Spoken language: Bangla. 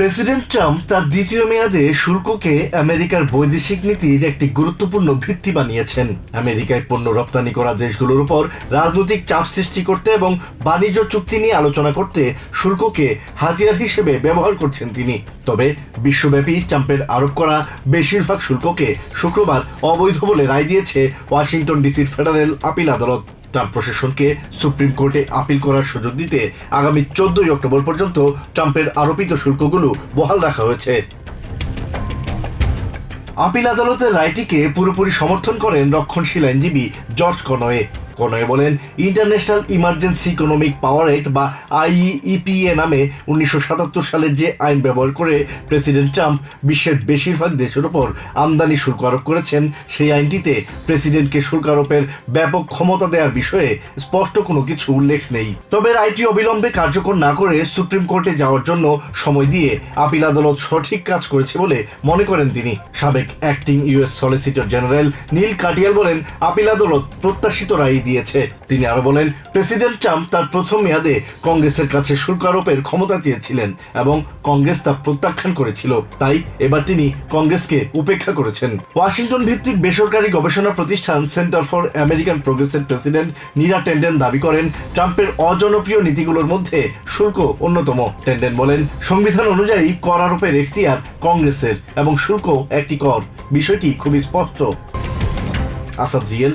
প্রেসিডেন্ট ট্রাম্প তার দ্বিতীয় মেয়াদে শুল্ককে আমেরিকার বৈদেশিক নীতির একটি গুরুত্বপূর্ণ ভিত্তি বানিয়েছেন। আমেরিকায় পণ্য রপ্তানি করা দেশগুলোর উপর রাজনৈতিক চাপ সৃষ্টি করতে এবং বাণিজ্য চুক্তি নিয়ে আলোচনা করতে শুল্ককে হাতিয়ার হিসেবে ব্যবহার করছেন তিনি। তবে বিশ্বব্যাপী ট্রাম্পের আরোপ করা বেশিরভাগ শুল্ককে শুক্রবার অবৈধ বলে রায় দিয়েছে ওয়াশিংটন ডিসির ফেডারেল আপিল আদালত। ট্রাম্প প্রশাসনকে সুপ্রিম কোর্টে আপিল করার সুযোগ দিতে আগামী চোদ্দই অক্টোবর পর্যন্ত ট্রাম্পের আরোপিত শুল্কগুলো বহাল রাখা হয়েছে। আপিল আদালতের রায়টিকে পুরোপুরি সমর্থন করেন রক্ষণশীল আইনজীবী জর্জ কনয়ে কনয়ে বলেন international emergency economic power act বা আইইপিএ নামে উনিশশো সাতাত্তর সালের যে আইন ব্যবহার করে প্রেসিডেন্ট ট্রাম্প বিশ্বের বেশিরভাগ দেশের ওপর আমদানি শুল্ক আরোপ করেছেন, সেই আইনটিতে প্রেসিডেন্টকে শুল্ক আরোপের ব্যাপক ক্ষমতা দেওয়ার বিষয়ে স্পষ্ট কোনো কিছু উল্লেখ নেই। তবে আইটি অবিলম্বে কার্যকর না করে সুপ্রিম কোর্টে যাওয়ার জন্য সময় দিয়ে আপিল আদালত সঠিক কাজ করেছে বলে মনে করেন তিনি। সাবেক acting US solicitor general Neal Katyal বলেন, আপিল আদালত প্রত্যাশিত রায় দিয়েছে। তিনি আরও বলেন, প্রেসিডেন্ট ট্রাম্প তার প্রথম মেয়াদে কংগ্রেসের কাছে শুল্ক আরোপের ক্ষমতা চেয়েছিলেন এবং কংগ্রেস তা প্রত্যাখ্যান করেছিল। তাই এবার তিনি কংগ্রেসকে উপেক্ষা করেছেন। ওয়াশিংটন ভিত্তিক বেসরকারি গবেষণা প্রতিষ্ঠান সেন্টার ফর আমেরিকান প্রোগ্রেসের প্রেসিডেন্ট নীরা টেন্ডেন দাবি করেন, ট্রাম্পের অজনপ্রিয় নীতিগুলোর মধ্যে শুল্ক অন্যতম। টেন্ডেন বলেন, সংবিধান অনুযায়ী কর আরোপের এখতিয়ার কংগ্রেসের এবং শুল্ক একটি কর। বিষয়টি খুবই স্পষ্ট। আসাদ রিয়েল